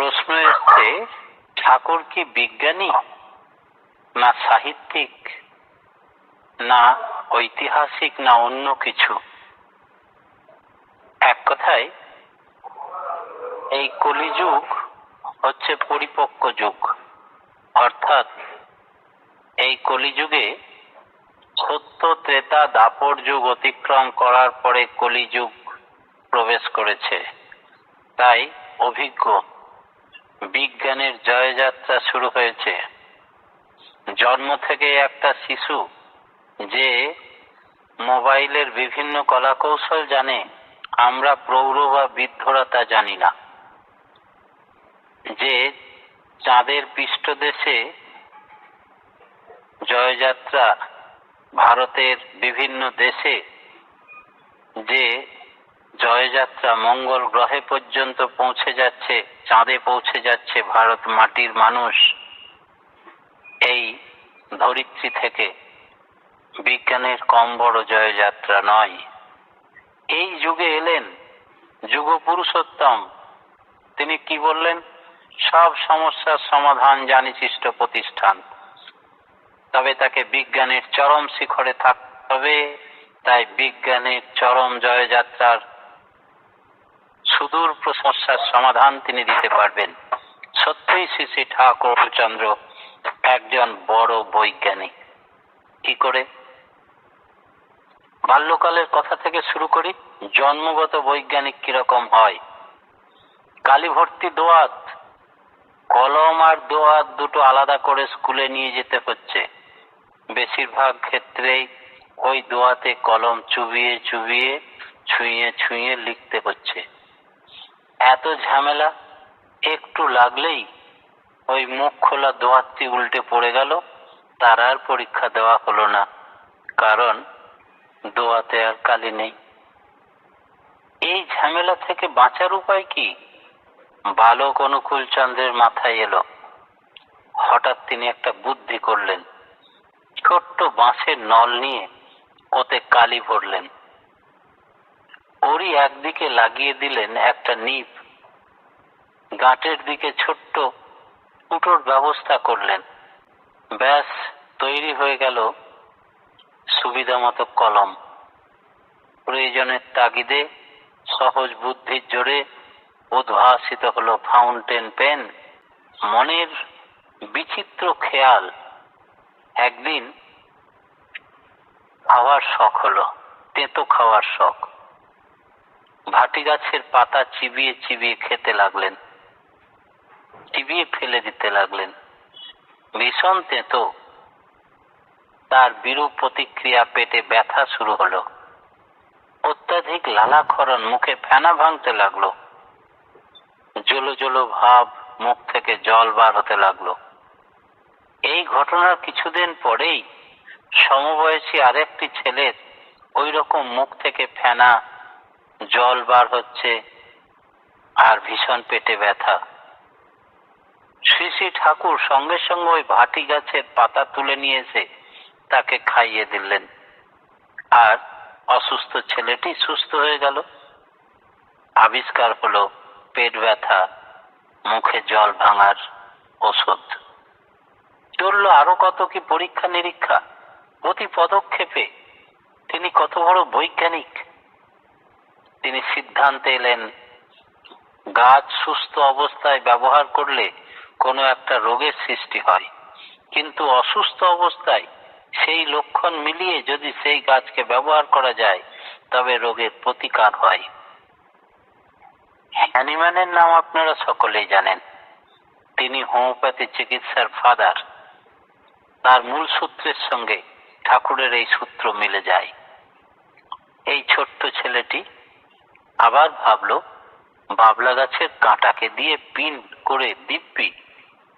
প্রশ্ন এসছে, ঠাকুর কি বিজ্ঞানী না সাহিত্যিক না ঐতিহাসিক না অন্য কিছু? এক কথায়, এই কলিযুগ হচ্ছে পরিপক্ক যুগ। অর্থাৎ এই কলিযুগে সত্য, ত্রেতা, দাপর যুগ অতিক্রম করার পরে কলিযুগ প্রবেশ করেছে। তাই অভিজ্ঞ। বিজ্ঞানের জয়যাত্রা শুরু হয়েছে। জন্ম থেকে একটা শিশু যে মোবাইলের বিভিন্ন কলাকৌশল জানে, আমরা প্রৌঢ় বা বৃদ্ধরা তা জানি না। যে চাঁদের পৃষ্ঠদেশে জয়যাত্রা ভারতের বিভিন্ন দেশে যে জয়যাত্রা মঙ্গল গ্রহে পর্যন্ত পৌঁছে যাচ্ছে, চাঁদে পৌঁছে যাচ্ছে ভারত মাটির মানুষ। এই ধরিত্রী থেকে বিজ্ঞানের কম বড় জয়যাত্রা নয়। এই যুগে এলেন যুগ পুরুষোত্তম তিনি কি বললেন? সব সমস্যার সমাধান জানিচিষ্ট প্রতিষ্ঠান। তবে তাকে বিজ্ঞানের চরম শিখরে থাকতে হবে। তাই বিজ্ঞানের চরম জয়যাত্রার সুদূর সমস্যার সমাধান তিনি দিতে পারবেন। সত্যই শ্রী শ্রী ঠাকুরচন্দ্র একজন বড় বৈজ্ঞানিক। কি করে? বাল্যকালের কথা থেকে শুরু করি, জন্মগত বৈজ্ঞানিক কীরকম হয়? কালী ভর্তি দোয়াত, কলম আর দোয়াত দুটো আলাদা করে স্কুলে নিয়ে যেতে হচ্ছে। বেশিরভাগ ক্ষেত্রেই ওই দোয়াতে কলম চুবিয়ে চুবিয়ে, ছুঁয়ে ছুঁয়ে লিখতে হচ্ছে। এত ঝামেলা, একটু লাগলেই ওই মুখ খোলা দোয়াতটি উল্টে পড়ে গেল, তার আর পরীক্ষা দেওয়া হলো না, কারণ দোয়াতে আর কালি নেই। এই ঝামেলা থেকে বাঁচার উপায় কি? বালক অনুকূল চন্দ্রের মাথায় এলো। হঠাৎ তিনি একটা বুদ্ধি করলেন। ছোট্ট বাঁশের নল নিয়ে ওতে কালি ভরলেন। ওরই একদিকে লাগিয়ে দিলেন একটা নিপ। গাঁটের দিকে ছোট্ট ফুটোর ব্যবস্থা করলেন। ব্যাস, তৈরি হয়ে গেল সুবিধা মতো কলম। প্রয়োজনের তাগিদে, সহজ বুদ্ধির জোরে উদ্ভাসিত হলো ফাউন্টেন পেন। মনের বিচিত্র খেয়াল একদিন খাওয়ার শখ হলো, তেঁতো খাওয়ার শখ। ভাটি গাছের পাতা চিবিয়ে চিবিয়ে খেতে লাগলেন। চিবিয়ে ফেলে দিতে লাগলেন। ভীষণ তেতো। তার বিরূপ প্রতিক্রিয়া পেটে ব্যথা শুরু হলো। অত্যাধিক লালাক্ষরণ মুখে ফেনা ভাঙতে লাগল। জলো জলো ভাব মুখ থেকে জল বার হতে লাগল। এই ঘটনার কিছুদিন পরেই সমবয়সী আরেকটি ছেলের ওই রকম মুখ থেকে ফেনা জল বার হচ্ছে আর ভীষণ পেটে ব্যথা। শ্রী শ্রী ঠাকুর সঙ্গে সঙ্গে ওই ভাটি গাছের পাতা তুলে নিয়ে এসে তাকে খাইয়ে দিলেন। আর অসুস্থ ছেলেটি সুস্থ হয়ে গেল। আবিষ্কার হলো পেট ব্যথা, মুখে জল ভাঙার ওষুধ। চলল আরও কত কি পরীক্ষা নিরীক্ষা প্রতি পদক্ষেপে তিনি কত বড় বৈজ্ঞানিক তিনি সিদ্ধান্তে এলেন, গাছ সুস্থ অবস্থায় ব্যবহার করলে কোনো একটা রোগের সৃষ্টি হয়। কিন্তু অসুস্থ অবস্থায় সেই লক্ষণ মিলিয়ে যদি সেই গাছকে ব্যবহার করা যায়, তবে রোগের প্রতিকার হয়। হ্যানিম্যানের নাম আপনারা সকলেই জানেন। তিনি হোমিওপ্যাথি চিকিৎসার ফাদার। তার মূল সূত্রের সঙ্গে ঠাকুরের এই সূত্র মিলে যায়। এই ছোট্ট ছেলেটি আবার ভাবলো, বাবলা গাছের কাঁটাকে দিয়ে পিন করে দিব্যি,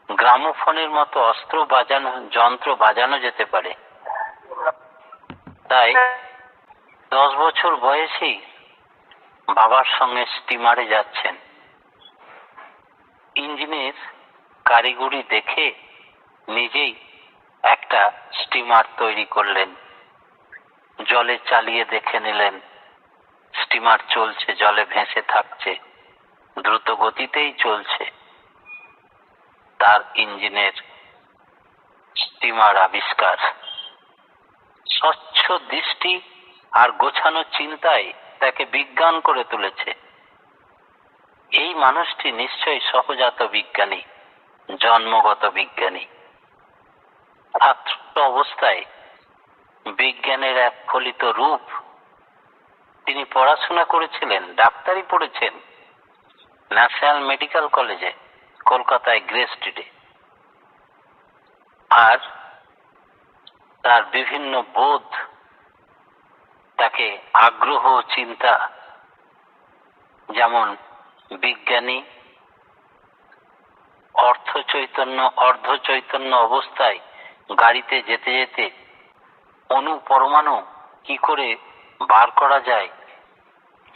গ্রামোফোনের মতো অস্ত্র বাজানো, যন্ত্র বাজানো যেতে পারে। তাই দশ বছর বয়সেই বাবার সঙ্গে স্টিমারে যাচ্ছেন। ইঞ্জিনের কারিগরি দেখে নিজেই একটা স্টিমার তৈরি করলেন। জলে চালিয়ে দেখে নিলেন। স্টিমার চলছে, জলে ভেসে থাকছে, দ্রুত গতিতেই চলছে। তার ইঞ্জিনের স্টিমার আবিষ্কার। স্বচ্ছ দৃষ্টি আর গোছানো চিন্তায় তাকে বিজ্ঞান করে তুলেছে। এই মানুষটি নিশ্চয়ই সহজাত বিজ্ঞানী, জন্মগত বিজ্ঞানী। ছাত্র অবস্থায় বিজ্ঞানের এক ফলিত রূপ তিনি পড়াশোনা করেছিলেন, ডাক্তারি পড়েছেন ন্যাশনাল মেডিকেল কলেজে, কলকাতায় গ্রে স্ট্রিটে আর তার বিভিন্ন বোধ, তাকে আগ্রহ, চিন্তা, যেমন বিজ্ঞানী অর্থ চৈতন্য অর্ধ চৈতন্য অবস্থায় গাড়িতে যেতে যেতে অনু পরমাণু কি করে বার করা যায়।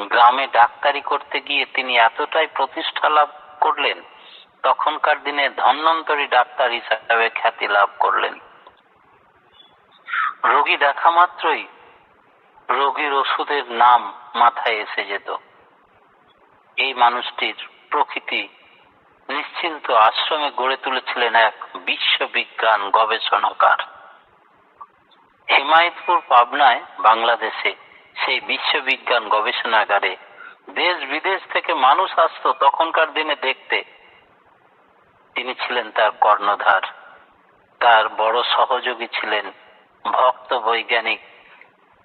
গ্রামে ডাক্তারি করতে গিয়ে তিনি এতটাই প্রতিষ্ঠা লাভ করলেন, তখনকার দিনে ধন্বন্তরী ডাক্তার হিসাবে খ্যাতি লাভ করলেন। রোগী দেখা মাত্রই রোগীর ওষুধের নাম মাথায় এসে যেত। এই মানুষটির প্রকৃতি নিশ্চিন্ত আশ্রমে গড়ে তুলেছিলেন এক বিশ্ববিজ্ঞান গবেষণাকার হিমায়তপুর পাবনায় বাংলাদেশে সেই বিশ্ববিজ্ঞান গবেষণাগারে দেশ বিদেশ থেকে মানুষ আসতো তখনকার দিনে দেখতে। তিনি ছিলেন তার কর্ণধার। তার বড় সহযোগী ছিলেন ভক্ত বৈজ্ঞানিক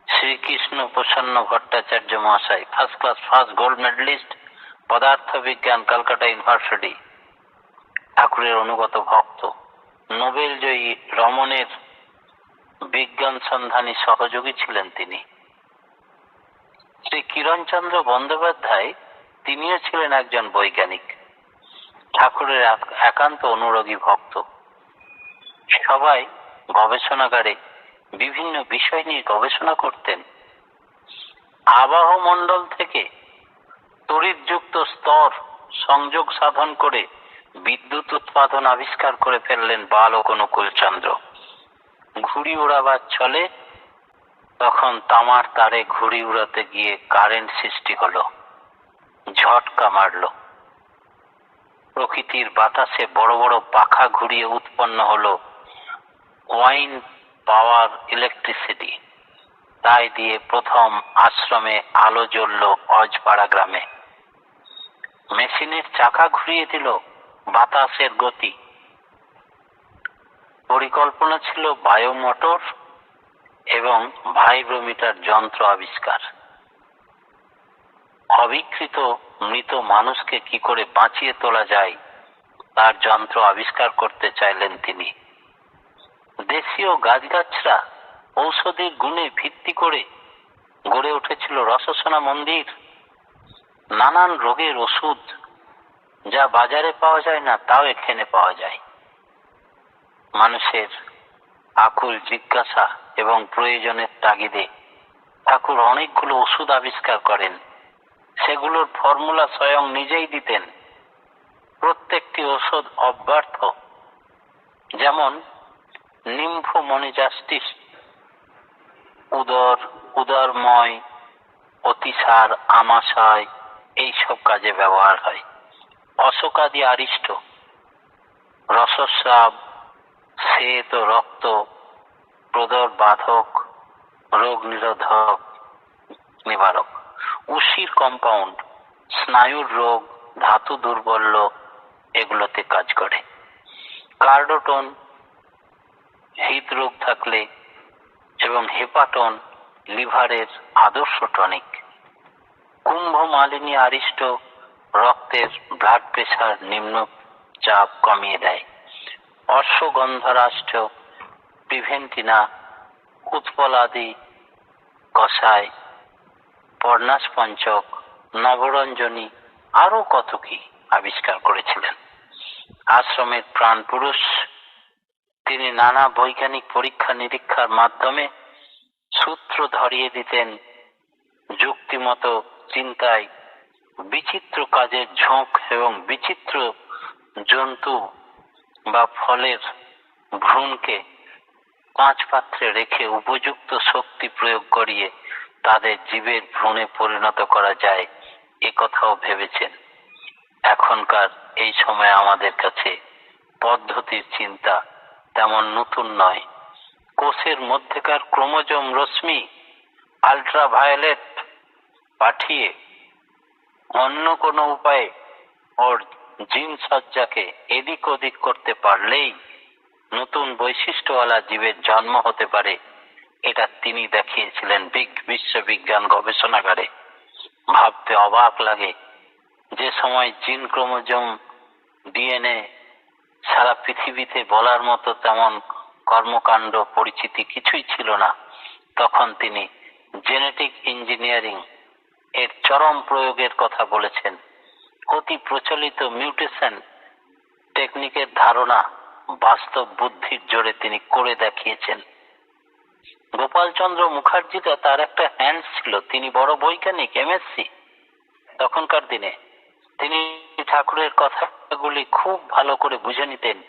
শ্রীকৃষ্ণ প্রসন্ন ভট্টাচার্য মহাশয় first class first gold medalist পদার্থ বিজ্ঞান কলকাতা ইউনিভার্সিটি ঠাকুরের অনুগত ভক্ত। নোবেল জয়ী রমনের বিজ্ঞান সন্ধানী সহযোগী ছিলেন তিনি। শ্রী কিরণচন্দ্র বন্দ্যোপাধ্যায় তিনিও ছিলেন একজন বৈজ্ঞানিক। ঠাকুরের একান্ত অনুরাগী ভক্ত। সবাই গবেষণাগারে বিভিন্ন বিষয় নিয়ে গবেষণা করতেন। আবাহ মণ্ডল থেকে তড়িৎযুক্ত স্তর সংযোগ সাধন করে বিদ্যুৎ উৎপাদন আবিষ্কার করে ফেললেন বালক অনুকূল চন্দ্র ঘুড়ি ওড়াবার চলে তখন তামার তারে ঘুড়ি উড়াতে গিয়ে কারেন্ট সৃষ্টি হলো, ঝটকা মারলো। প্রকৃতির বাতাসে বড় বড় পাখা ঘুরিয়ে উৎপন্ন হলো ওয়াইন পাওয়ার ইলেকট্রিসিটি। তাই দিয়ে প্রথম আশ্রমে আলো জ্বলল অজপাড়া গ্রামে। মেশিনের চাকা ঘুরিয়ে দিল বাতাসের গতি। পরিকল্পনা ছিল বায়োমোটর এবং ভাইব্রোমিটার যন্ত্র আবিষ্কার। অবিকৃত মৃত মানুষকে কি করে বাঁচিয়ে তোলা যায়, তার যন্ত্র আবিষ্কার করতে চাইলেন তিনি। দেশীয় গাছগাছরা ঔষধির গুণে ভিত্তি করে গড়ে উঠেছিল রসসোনা মন্দির। নানান রোগের ওষুধ যা বাজারে পাওয়া যায় না, তাও এখানে পাওয়া যায়। মানুষের আকুল জিজ্ঞাসা এবং প্রয়োজনের তাগিদে। ঠাকুর অনেকগুলো ওষুধ আবিষ্কার করেন। সেগুলোর ফর্মুলা স্বয়ং নিজেই দিতেন। প্রত্যেকটি ওষুধ অব্যর্থ। যেমন, নিম্ফোমনিজাস্টিস, উদর, উদরময়, অতিসার, আমাশয়, এইসব কাজে ব্যবহার হয়। অশোকাদি আরিষ্ট, রসস্রাব, শ্বেত রক্ত প্রদর বাধক, রোগ নিরোধক, নিবারক। উশির কম্পাউন্ড স্নায়ুর রোগ, ধাতু দুর্বল্য, এগুলোতে কাজ করে। কার্ডোটন, হৃদরোগ থাকলে এবং হেপাটন, লিভারের আদর্শ টনিক কুম্ভ মালিনী আরিষ্ট, রক্তের ব্লাড প্রেশার নিম্ন চাপ কমিয়ে দেয়। অশ্বগন্ধরাষ্ট্র প্রিভেন্টিনা উৎপলাদি কষায় পর্ণাস পঞ্চক, নবরঞ্জনী আরও কত কি আবিষ্কার করেছিলেন। আশ্রমের প্রাণ পুরুষ, তিনি নানা বৈজ্ঞানিক পরীক্ষা নিরীক্ষার মাধ্যমে সূত্র ধরিয়ে দিতেন যুক্তিমতো চিন্তায় বিচিত্র কাজের ঝোঁক এবং বিচিত্র জন্তু বা ফলের ভ্রূণকে পাঁচ পাত্রে রেখে উপযুক্ত শক্তি প্রয়োগ করিয়ে তাদের জীবের ভ্রূণে পরিণত করা যায়, এ কথাও ভেবেছেন। এখনকার এই সময় আমাদের কাছে পদ্ধতির চিন্তা তেমন নতুন নয়। কোষের মধ্যেকার ক্রোমোজোম রশ্মি আল্ট্রাভায়োলেট পাঠিয়ে অন্য কোনো উপায়ে ওর জিন সজ্জাকে এদিক ওদিক করতে পারলেই নতুন বৈশিষ্ট্যওয়ালা জীবের জন্ম হতে পারে। এটা তিনি দেখিয়েছিলেন বিগ বিশ্ববিজ্ঞান গবেষণাগারে। ভাবতে অবাক লাগে যে সময় জিন ক্রোমোজোম, ডিএনএ সারা পৃথিবীতে বলার মতো তেমন কর্মকাণ্ড পরিচিতি কিছুই ছিল না। তখন তিনি জেনেটিক ইঞ্জিনিয়ারিং এর চরম প্রয়োগের কথা বলেছেন। অতি প্রচলিত মিউটেশন টেকনিকের ধারণা বাস্তব বুদ্ধির জোরে তিনি করে দেখিয়েছেন। গোপালচন্দ্র মুখার্জিটা তার একটা হ্যান্ড ছিল। তিনি বড় বৈজ্ঞানিক এমএসসি তখনকার দিনে তিনি ঠাকুরের কথাগুলি খুব ভালো করে বুঝে নিতেন।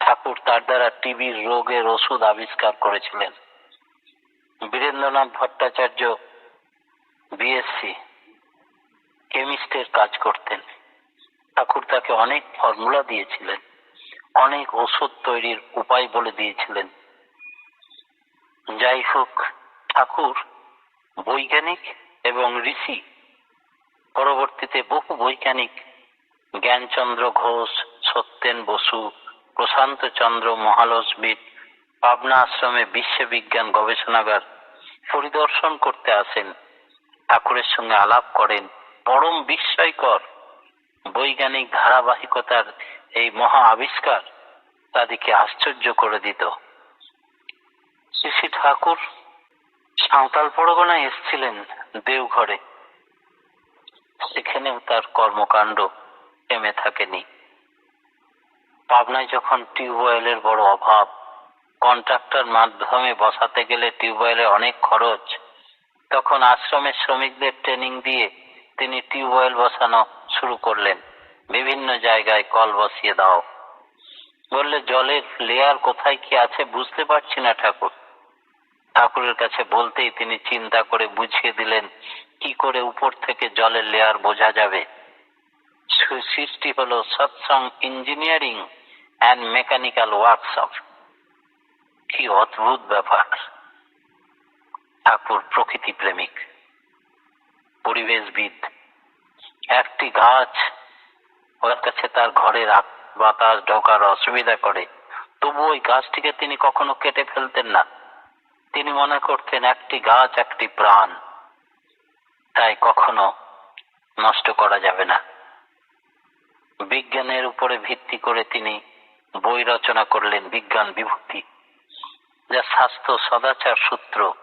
ঠাকুর তার দ্বারা টিবির রোগের ওষুধ আবিষ্কার করেছিলেন। বীরেন্দ্রনাথ ভট্টাচার্য বিএসসি কেমিস্টের কাজ করতেন। ঠাকুর তাকে অনেক ফর্মুলা দিয়েছিলেন। অনেক ওষুধ তৈরির উপায় বলে দিয়েছিলেন। যাই হোক, ঠাকুর, বৈজ্ঞানিক এবং ঋষি, পরবর্তীতে বহু বৈজ্ঞানিক, জ্ঞানচন্দ্র ঘোষ, সত্যেন বসু, প্রশান্ত চন্দ্র মহালসবিদ পাবনা আশ্রমে বিশ্ববিজ্ঞান গবেষণাগার পরিদর্শন করতে আসেন। ঠাকুরের সঙ্গে আলাপ করেন। পরম বিস্ময়কর বৈজ্ঞানিক ধারাবাহিকতার মহা আবিষ্কার তাদেরকে আশ্চর্য করে দিত। শ্রী ঠাকুর সাঁওতাল পরগনায় এসেছিলেন দেওঘরে। সেখানেও তার কর্মকাণ্ড থেমে থাকেনি। পাবনায় যখন টিউবওয়েলের বড় অভাব, কন্ট্রাক্টর মাধ্যমে বসাতে গেলে টিউবওয়েলে অনেক খরচ, তখন আশ্রমের শ্রমিকদের ট্রেনিং দিয়ে তিনি টিউবওয়েল বসানো শুরু করলেন। বিভিন্ন জায়গায় কল বসিয়ে দাও। বললে জলের লেয়ার কোথায় কি আছে বুঝতে পারছি না ঠাকুর। ঠাকুরের কাছে বলতেই তিনি চিন্তা করে বুঝিয়ে দিলেন, কি করে উপর থেকে জলের লেয়ার বোঝা যাবে? সৃষ্টি হলো Satsang engineering and mechanical workshop কি অদ্ভুত ব্যাপার। ঠাকুর প্রকৃতি প্রেমিক, পরিবেশবিদ। একটি গাছ ওর কাছে তার ঘরের আক- বাতাস ঢোকার অসুবিধা করে। তবু ওই গাছটিকে তিনি কখনো কেটে ফেলতেন না। তিনি মনে করতেন, একটি গাছ, একটি প্রাণ। তাই কখনো নষ্ট করা যাবে না। বিজ্ঞানের উপরে ভিত্তি করে তিনি বই রচনা করলেন, বিজ্ঞান বিভূতি যা স্বাস্থ্য সদাচার সূত্র।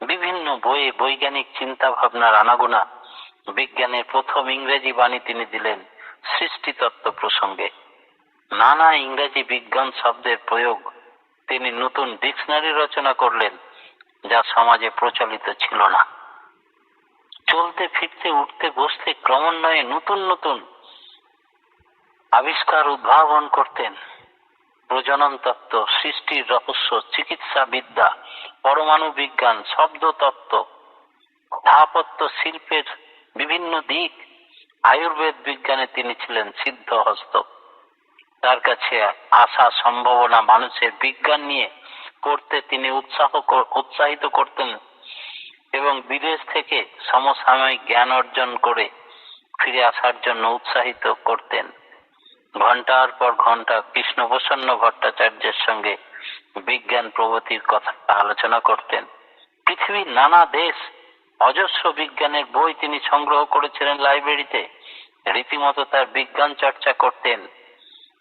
বিভিন্ন বইয়ে বৈজ্ঞানিক চিন্তা ভাবনার আনাগোনা বিজ্ঞানের প্রথম ইংরেজি বাণী তিনি দিলেন। সৃষ্টিতত্ত্ব প্রসঙ্গে। নানা ইংরেজি বিজ্ঞান শব্দের প্রয়োগ তিনি নতুন ডিকশনারি রচনা করলেন, যা সমাজে প্রচলিত ছিল না। চলতে ফিরতে উঠতে বসতে ক্রমান্বয়ে নতুন নতুন আবিষ্কার উদ্ভাবন করতেন। প্রজনন তত্ত্ব সৃষ্টির রহস্য চিকিৎসা বিদ্যা পরমাণু বিজ্ঞান শব্দ তত্ত্ব স্থাপত্য শিল্পের বিভিন্ন দিক আয়ুর্বেদ বিজ্ঞানে তিনি ছিলেন সিদ্ধহস্ত। তার কাছে আশা সম্ভাবনা মানুষের বিজ্ঞান নিয়ে করতে তিনি উৎসাহ উৎসাহিত করতেন এবং বিদেশ থেকে সমসাময়িক জ্ঞান অর্জন করে ফিরে আসার জন্য উৎসাহিত করতেন। ঘণ্টার পর ঘণ্টা কৃষ্ণপ্রসন্ন ভট্টাচার্যের সঙ্গে বিজ্ঞান প্রগতির কথা আলোচনা করতেন। পৃথিবীর নানা দেশ অজস্র বিজ্ঞানের বই তিনি সংগ্রহ করেছিলেন লাইব্রেরিতে। রীতিমতো তার বিজ্ঞান চর্চা করতেন।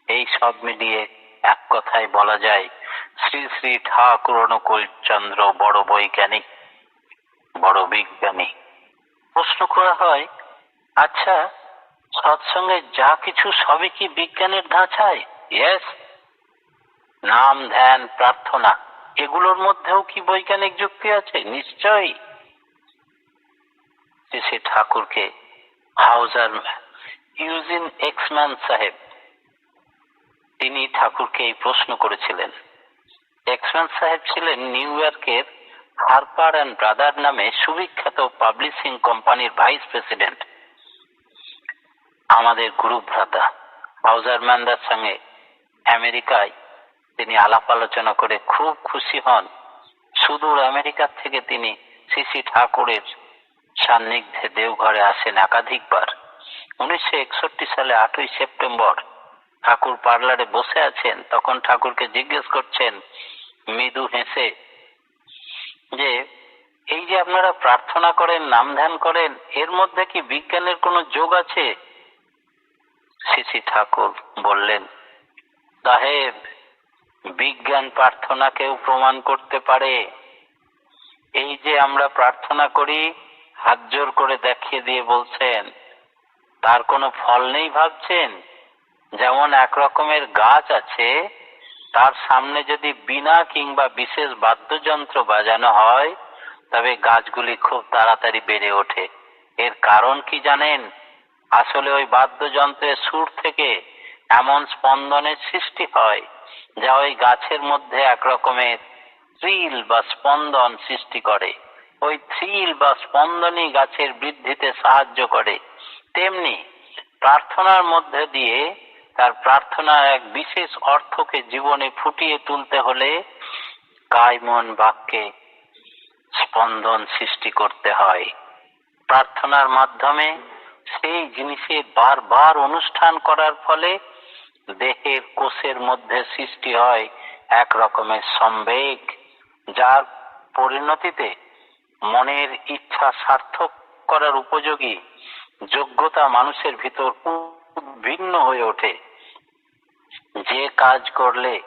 এই সব মিলিয়ে এক কথায় বলা যায়, শ্রী শ্রী ঠাকুর অনুকূল চন্দ্র বড় বৈজ্ঞানিক, বড় বিজ্ঞানী। প্রশ্ন করা হয় আচ্ছা সৎসঙ্গে যা কিছু সবই কি বিজ্ঞানের ধাঁচায়? ইয়েস, নাম, ধ্যান, প্রার্থনা, এগুলোর মধ্যেও কি বৈজ্ঞানিক যুক্তি আছে? নিশ্চয়ই। শ্রী ঠাকুরকে। হাউজার ইউজিন এক্সম্যান সাহেব, তিনি ঠাকুরকে এই প্রশ্ন করেছিলেন। এক্সম্যান সাহেব ছিলেন নিউ ইয়র্কের হারপার অ্যান্ড ব্রাদার নামে সুবিখ্যাত পাবলিশিং কোম্পানির ভাইস প্রেসিডেন্ট। আমাদের গুরু ভ্রাতা হাউজার ম্যানদার সঙ্গে আমেরিকায় তিনি আলাপ আলোচনা করে খুব খুশি হন। সুদূর আমেরিকার থেকে তিনি শ্রী শ্রী ঠাকুরের সান্নিধ্যে দেওঘরে আসেন একাধিকবার। উনিশশো একষট্টি সালে আটই সেপ্টেম্বর ঠাকুর পার্লারে বসে আছেন, তখন ঠাকুরকে জিজ্ঞেস করছেন, মৃদু হেসে যে, এই যে আপনারা প্রার্থনা করেন, নাম ধ্যান করেন, এর মধ্যে কি বিজ্ঞানের কোনো যোগ আছে? শ্রী ঠাকুর বললেন, সাহেব, বিজ্ঞান প্রার্থনাকেও প্রমাণ করতে পারে। এই যে আমরা প্রার্থনা করি হাত জোর করে দেখিয়ে দিয়ে বলছেন, তার কোনো ফল নেই ভাবছেন? যেমন এক রকমের গাছ আছে, তার সামনে যদি বিনা কিংবা বিশেষ বাদ্যযন্ত্র বাজানো হয়, তবে গাছগুলি খুব তাড়াতাড়ি বেড়ে ওঠে। এর কারণ কি জানেন? আসলে ওই বাদ্যযন্ত্রের সুর থেকে এমন স্পন্দনের সৃষ্টি হয়, যা ওই গাছের মধ্যে এক রকমের বা স্পন্দন সৃষ্টি করে। ওই থ্রিল বা স্পন্দনই গাছের বৃদ্ধিতে সাহায্য করে। তেমনি প্রার্থনার মধ্যে দিয়ে তার প্রার্থনার এক বিশেষ অর্থকে জীবনে ফুটিয়ে তুলতে হলে কায় মন বাক্যে স্পন্দন সৃষ্টি করতে হয়। প্রার্থনার মাধ্যমে সেই জিনিসের বারবার অনুষ্ঠান করার ফলে দেহের কোষের মধ্যে সৃষ্টি হয় এক রকমের সম্বেগ, যার পরিণতিতে মনের ইচ্ছা সার্থক করার উপযোগী যোগ্যতা মানুষের ভিতর ভিন্ন হয়ে ওঠে। যে কাজ করলে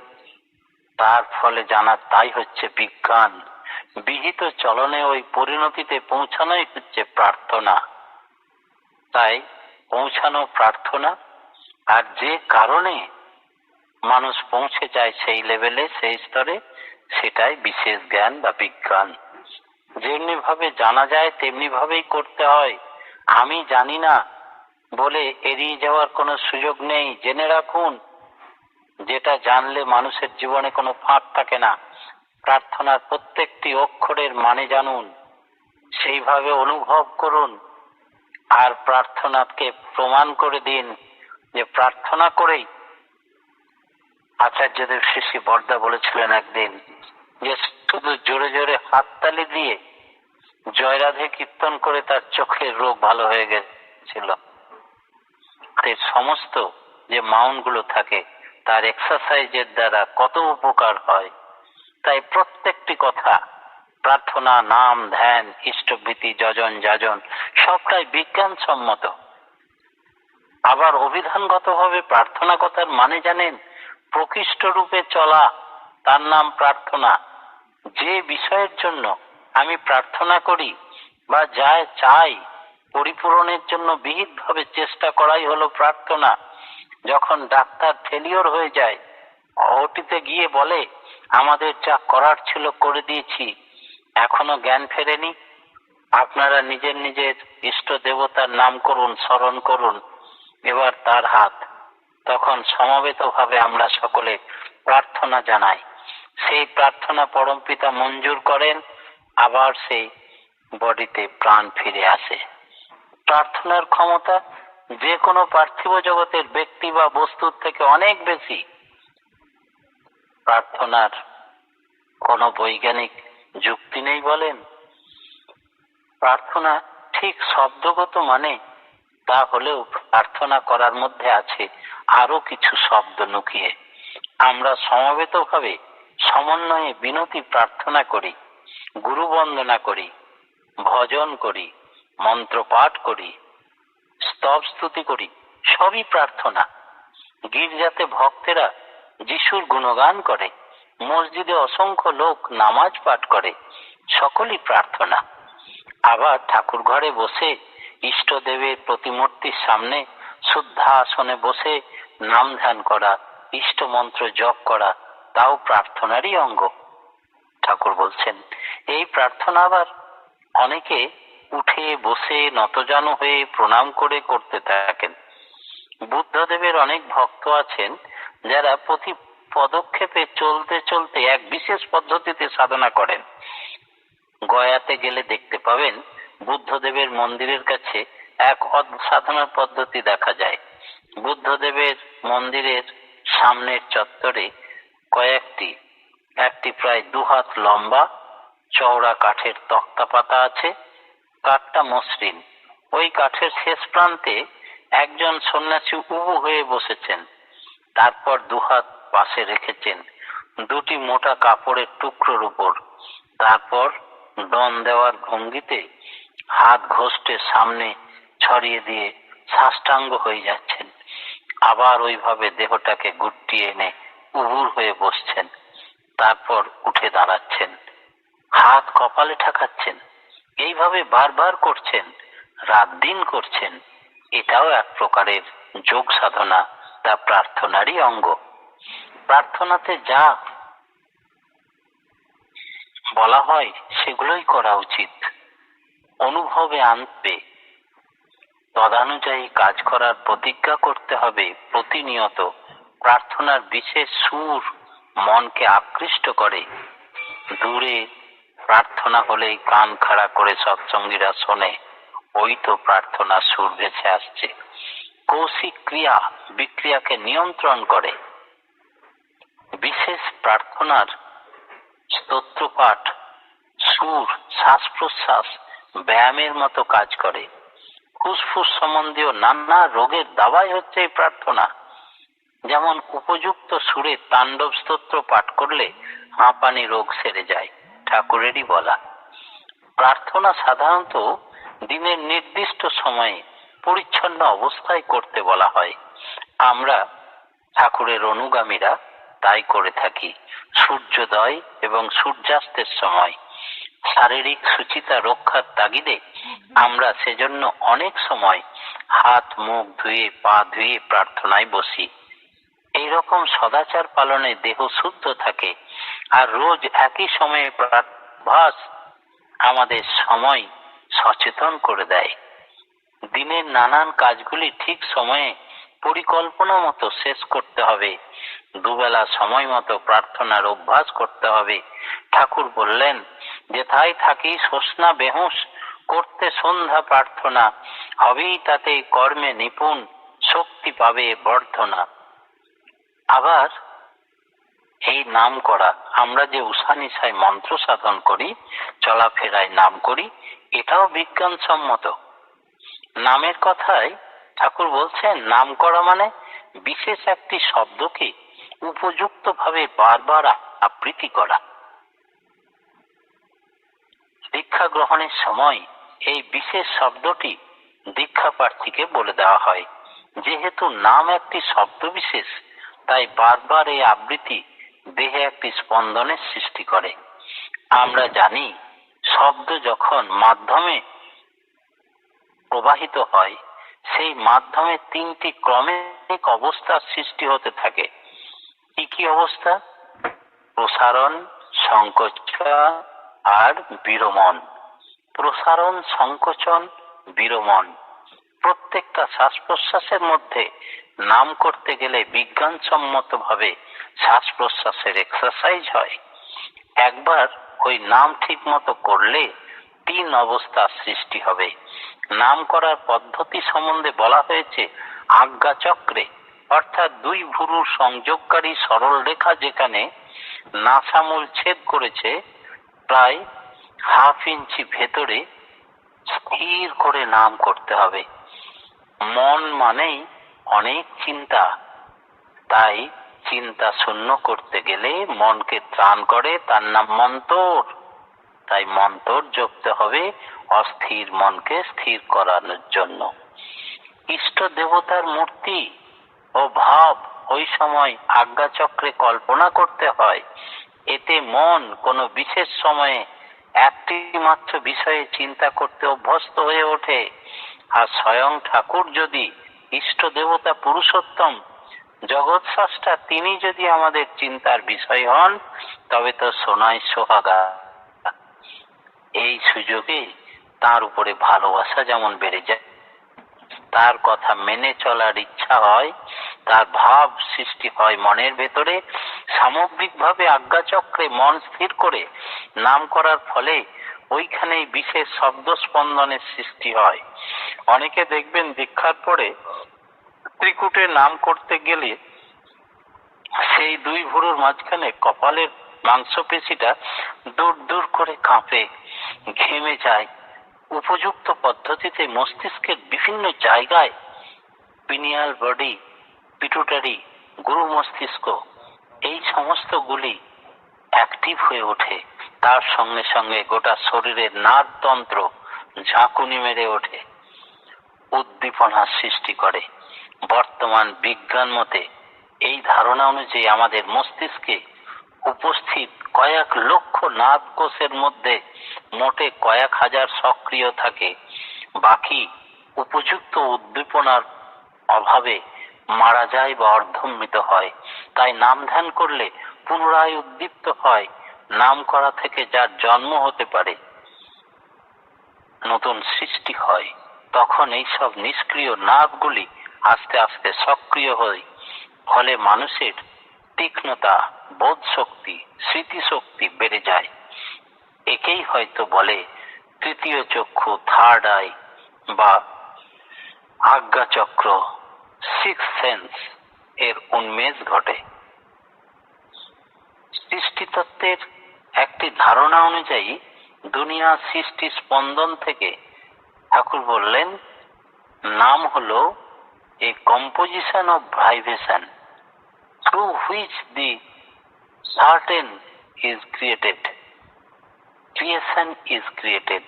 তার ফলে জানা তাই হচ্ছে বিজ্ঞান। বিহিত চলনে ওই পরিণতিতে পৌঁছানোই হচ্ছে প্রার্থনা। তাই পৌঁছানো প্রার্থনা আর যে কারণে মানুষ পৌঁছে যায় সেই লেভেলে, সেই স্তরে, সেটাই বিশেষ জ্ঞান বা বিজ্ঞান। যেমনি ভাবে জানা যায় তেমনি ভাবেই করতে হয়। আমি জানি না বলে এড়িয়ে যাওয়ার কোনো সুযোগ নেই। জেনে রাখুন, যেটা জানলে মানুষের জীবনে কোনো ফাঁক থাকে না। প্রার্থনার প্রত্যেকটি অক্ষরের মানে জানুন। সেইভাবে অনুভব করুন। আর প্রার্থনাকে প্রমাণ করে দিন যে প্রার্থনা করেই আচার্যদেব শিশি বর্দা বলেছিলেন একদিন যে শুধু জোরে জোরে হাততালি দিয়ে জয়রাধে কীর্তন করে তার চোখের রোগ ভালো হয়ে গেছিল। সমস্ত যে মাউন্টগুলো থাকে, তার এক্সারসাইজের দ্বারা কত উপকার হয়, তাই প্রত্যেকটি কথা, প্রার্থনা, নাম, ধ্যান ইষ্টভীতি যজন, যাজন, সবটাই বিজ্ঞানসম্মত। আবার অভিধানগতভাবে প্রার্থনা কথার মানে জানেন, প্রকৃষ্ট রূপে চলা তার নাম প্রার্থনা। যে বিষয়ের জন্য আমি প্রার্থনা করি বা যা চাই, পরিপূরণের জন্য বিহিতভাবে চেষ্টা করাই হলো প্রার্থনা। যখন ডাক্তার ফেলিওর হয়ে যায় ওটিতে গিয়ে বলে, আমাদের যা করার ছিল করে দিয়েছি, এখনও জ্ঞান ফেরেনি। আপনারা নিজের নিজের ইষ্ট দেবতার নাম করুন, স্মরণ করুন, এবার তার হাত। তখন সমবেতভাবে আমরা সকলে প্রার্থনা জানাই। সেই প্রার্থনা পরমপিতা মঞ্জুর করেন, আবার সেই বডিতে প্রাণ ফিরে আসে। প্রার্থনার ক্ষমতা যে কোনো পার্থিব জগতের ব্যক্তি বা বস্তুর থেকে অনেক বেশি। প্রার্থনার কোনো বৈজ্ঞানিক যুক্তি নেই বলেন। প্রার্থনা ঠিক শব্দগত মানে তা হলেও প্রার্থনা করার মধ্যে আছে আরও কিছু শব্দ লুকিয়ে আমরা সমবেতভাবে সমন্বয়ে বিনতি প্রার্থনা করি, গুরু বন্দনা করি, ভজন করি, মন্ত্র পাঠ করি, স্তব স্তুতি করি, সবই প্রার্থনা। গির্জাতে ভক্তেরা যিশুর গুণগান করে, মসজিদে অসংখ্য লোক নামাজ পাঠ করে, সকলই প্রার্থনা। আবার ঠাকুর ঘরে বসে ইষ্টদেবের প্রতিমূর্তির সামনে শুদ্ধা আসনে বসে নাম ধ্যান করা ইষ্ট মন্ত্র জপ করা তাও প্রার্থনারই অঙ্গ। ঠাকুর বলছেন, এই প্রার্থনা আবার অনেকে উঠে, বসে, নতজানু হয়ে প্রণাম করে করতে থাকেন। বুদ্ধদেবের অনেক ভক্ত আছেন যারা প্রতি পদক্ষেপে চলতে চলতে এক বিশেষ পদ্ধতিতে সাধনা করেন। গয়াতে গেলে দেখতে পাবেন, বুদ্ধদেবের মন্দিরের কাছে এক সাধনার পদ্ধতি দেখা যায়। বুদ্ধদেবের মন্দিরের সামনের চত্বরে কয়েকটি। একটি প্রায় দুহাত লম্বা, চওড়া কাঠের তক্তা পাতা আছে, কাঠটা মসৃণ। ওই কাঠের শেষ প্রান্তে একজন সন্ন্যাসী উবু হয়ে বসেছেন। তারপর দুহাত পাশে রেখেছেন দুটি মোটা কাপড়ের টুকরোর উপর। তারপর ডন দেওয়ার ভঙ্গিতে হাত ঘষটে সামনে ছড়িয়ে দিয়ে সাষ্টাঙ্গ হয়ে যাচ্ছেন। আবার ওইভাবে দেহটাকে গুটিয়ে এনে উবুর হয়ে বসছেন। তারপর উঠে দাঁড়াচ্ছেন। হাত কপালে ঠাকাচ্ছেন। এইভাবে বারবার করছেন, রাত দিন করছেন, এটাও এক প্রকারের যোগ সাধনা, তা প্রার্থনারই অঙ্গ। প্রার্থনাতে যা বলা হয়, সেগুলোই করা উচিত। অনুভবে আনতে। তদানুযায়ী কাজ করার প্রতিজ্ঞা করতে হবে প্রতিনিয়ত। প্রার্থনার বিশেষ সুর মনকে আকৃষ্ট করে। দূরে প্রার্থনা হলেই কান খাড়া করে সৎসঙ্গীরা শোনে, ওই তো প্রার্থনা সুর ভেসে আসছে। কৌশিক ক্রিয়া বিক্রিয়াকে নিয়ন্ত্রণ করে। বিশেষ প্রার্থনার স্তোত্রপাঠ সুর শ্বাস প্রশ্বাস ব্যায়ামের মতো কাজ করে। ফুসফুস সম্বন্ধীয় নানা রোগের দাওয়াই হচ্ছে এই প্রার্থনা। যেমন উপযুক্ত সুরে তাণ্ডব স্তোত্র পাঠ করলে হাঁপানি রোগ সেরে যায়, ঠাকুরেরই বলা। প্রার্থনা সাধারণত দিনের নির্দিষ্ট সময়ে পরিচ্ছন্ন অবস্থায় করতে বলা হয়। আমরা ঠাকুরের অনুগামীরা তাই করে থাকি, সূর্যোদয় এবং সূর্যাস্তের সময়। শারীরিক সুচিতা রক্ষার তাগিদে আমরা সেজন্য অনেক সময় হাত, মুখ ধুয়ে, পা ধুয়ে প্রার্থনায় বসি। এইরকম সদাচার পালনে দেহ শুদ্ধ থাকে, আর রোজ একই সময়ে প্রার্থভাস আমাদের সময় সচেতন করে দেয়। দিনের নানান কাজগুলি ঠিক সময়ে পরিকল্পনা মতো শেষ করতে হবে, দুবেলা সময় মতো প্রার্থনার অভ্যাস করতে হবে। ঠাকুর বললেন, যেথায় থাকি সোসনা বেহুস করতে সন্ধ্যা প্রার্থনা, হবেই তাতে কর্মে নিপুণ, শক্তি পাবে বর্ধনা। আবার এই নাম করা, আমরা যে উষানিশায় মন্ত্র সাধন করি, চলাফেরায় নাম করি, এটাও বিজ্ঞানসম্মত। নামের কথায় ঠাকুর বলছেন, নাম করা মানে বিশেষ একটি শব্দকে উপযুক্ত ভাবে বারবার আবৃত্তি করা। দীক্ষা গ্রহণের সময় এই বিশেষ শব্দটি দীক্ষা প্রার্থীকে বলে দেওয়া হয়। যেহেতু নাম একটি শব্দ বিশেষ তাই বারবার এই আবৃত্তি দেহে একটি স্পন্দনের সৃষ্টি করে। আমরা জানি, শব্দ যখন মাধ্যমে প্রবাহিত হয়, সেই মাধ্যমে তিনটি ক্রমিক অবস্থার সৃষ্টি হতে থাকে। কি কি অবস্থা? প্রসারণ, সংকোচন আর বিরমন। প্রসারণ, সংকোচন, বিরমন। প্রত্যেকটা শ্বাস প্রশ্বাসের মধ্যে নাম করতে গেলে বিজ্ঞানসম্মত ভাবে শ্বাস প্রশ্বাসের এক্সারসাইজ হয়। একবার ওই নাম ঠিক মতো করলে তিন অবস্থার সৃষ্টি হবে। নাম করার পদ্ধতি সম্বন্ধে বলা হয়েছে আজ্ঞা চক্রে অর্থাৎ দুই ভুরুর সংযোগকারী সরল রেখা যেখানে নাসামূল ছেদ করেছে, প্রায় হাফ ইঞ্চি ভেতরে স্থির করে নাম করতে হবে। মন মানেই অনেক চিন্তা। তাই চিন্তা শূন্য করতে গেলে মনকে ত্রাণ করে, তার নাম মন্তর। তাই মন্তর জপতে হবে অস্থির মনকে স্থির করানোর জন্য। ইষ্ট দেবতার মূর্তি ও ভাব ওই সময় আজ্ঞাচক্রে কল্পনা করতে হয়। এতে মন কোনো বিশেষ সময়ে একটি মাত্র বিষয়ে চিন্তা করতে অভ্যস্ত হয়ে ওঠে। আর স্বয়ং ঠাকুর যদি ইষ্ট দেবতা পুরুষোত্তম। জগৎ স্রষ্টা তিনি যদি আমাদের চিন্তার বিষয় হন, তবে তো সোনাই সোহাগা। এই সুযোগে তার উপরে ভালোবাসা যেমন বেড়ে যায়, তার কথা মেনে চলার ইচ্ছা হয়, তার ভাব সৃষ্টি হয় মনের ভেতরে, সামগ্রিকভাবে আজ্ঞাচক্রে মন স্থির করে, নাম করার ফলে ওইখানেই বিশেষ শব্দ স্পন্দনের সৃষ্টি হয়। অনেকে দেখবেন দীক্ষার পরে ত্রিকুটে নাম করতে গেলে সেই দুই ভুরুর মাঝখানে কপালের মাংসপেশিটা দূর দূর করে কাঁপে, ঘেমে যায়। উপযুক্ত পদ্ধতিতে মস্তিষ্কের বিভিন্ন জায়গায় পিনিয়াল বডি, পিটুটারি, গুরু মস্তিষ্ক এই সমস্ত গুলি অ্যাক্টিভ হয়ে ওঠে। তার সঙ্গে সঙ্গে গোটা শরীরের নাড়তন্ত্র ঝাঁকুনি মেরে ওঠে উদ্দীপনার সৃষ্টি করে। বর্তমান বিজ্ঞান মতে এই ধারণা অনুযায়ী আমাদের মস্তিষ্কে উপস্থিত কয়েক লক্ষ নাদ কোষের মধ্যে মোটে কয়েক হাজার সক্রিয় থাকে। বাকি উপযুক্ত উদ্দীপনার অভাবে মারা যায় বা অর্ধম্মিত হয়। তাই নাম ধ্যান করলে পুনরায় উদ্দীপ্ত হয় নাম করা থেকে যার জন্ম হতে পারে, নতুন সৃষ্টি হয়। তখন এইসব নিষ্ক্রিয় নাভগুলি আস্তে আস্তে সক্রিয় হয় ফলে মানুষের তীক্ষ্ণতা বোধ শক্তি স্মৃতিশক্তি বেড়ে যায়। একেই হয়তো বলে তৃতীয় চক্ষু থার্ড আই বা আজ্ঞাচক্র সিক্স সেন্স এর উন্মেষ ঘটে। সৃষ্টিতত্ত্বের একটি ধারণা অনুযায়ী দুনিয়া সৃষ্টি স্পন্দন থেকে ঠাকুর বললেন, নাম হলো a composition of vibration through which the certain is created creation is created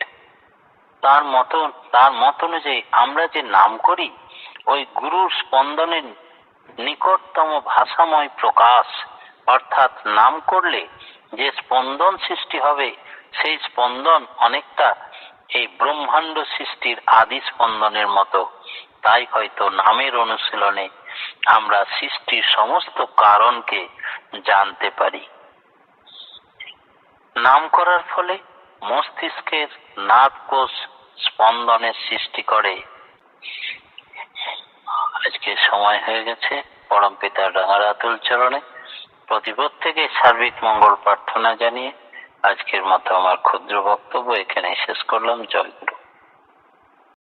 তার মতো, তার মত অনুযায়ী আমরা যে নাম করি, ওই গুরুর স্পন্দনের নিকটতম ভাষাময় প্রকাশ, অর্থাৎ নাম করলে যে স্পন্দন সৃষ্টি হবে, সেই স্পন্দন অনেকটা এই ব্রহ্মাণ্ড সৃষ্টির আদি স্পন্দনের মতো। তাই হয়তো নামের অনুশীলনে আমরা সৃষ্টির সমস্ত কারণকে জানতে পারি। নাম করার ফলে মস্তিষ্কের নাদ কোষ স্পন্দনের সৃষ্টি করে। আজকে সময় হয়ে গেছে, পরম পিতা রাঙারাতুল চরণে। প্রতি প্রত্যেকে সার্বিক মঙ্গল প্রার্থনা জানিয়ে আজকের মতো আমার ক্ষুদ্র বক্তব্য এখানে শেষ করলাম। জয় গুরু।